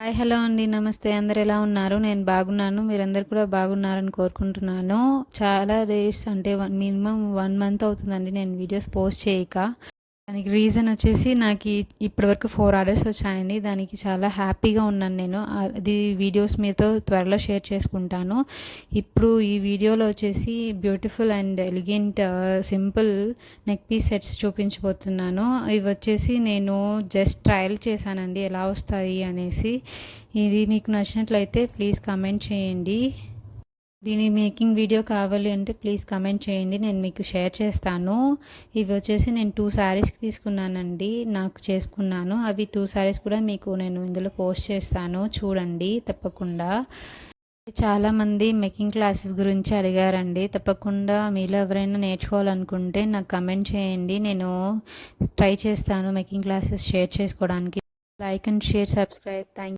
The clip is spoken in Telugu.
హాయ్ హలో అండి. నమస్తే. అందరు ఎలా ఉన్నారు? నేను బాగున్నాను. మీరందరు కూడా బాగున్నారని కోరుకుంటున్నాను. చాలా డేస్ అంటే వన్ మినిమం వన్ మంత్ అవుతుందండి నేను వీడియోస్ పోస్ట్ చేయక. దానికి రీజన్ వచ్చేసి నాకు ఇప్పటివరకు ఫోర్ ఆర్డర్స్ వచ్చాయండి. దానికి చాలా హ్యాపీగా ఉన్నాను నేను. అది వీడియోస్ మీతో త్వరలో షేర్ చేసుకుంటాను. ఇప్పుడు ఈ వీడియోలో వచ్చేసి beautiful and elegant simple neck piece sets చూపించబోతున్నాను. ఇవి వచ్చేసి నేను జస్ట్ ట్రయల్ చేశానండి. ఎలా వస్తాయి అనేసి. ఇది మీకు నచ్చినట్లయితే ప్లీజ్ కమెంట్ చేయండి. దీని మేకింగ్ వీడియో కావాలి అంటే ప్లీజ్ కమెంట్ చేయండి నేను మీకు షేర్ చేస్తాను. ఇవి వచ్చేసి నేను టూ శారీస్కి తీసుకున్నానండి నాకు చేసుకున్నాను. అవి టూ శారీస్ కూడా మీకు నేను ఇందులో పోస్ట్ చేస్తాను చూడండి తప్పకుండా. చాలామంది మేకింగ్ క్లాసెస్ గురించి అడిగారండి తప్పకుండా మీలో ఎవరైనా నేర్చుకోవాలనుకుంటే నాకు కమెంట్ చేయండి నేను ట్రై చేస్తాను మేకింగ్ క్లాసెస్ షేర్ చేసుకోవడానికి. Like and share subscribe thank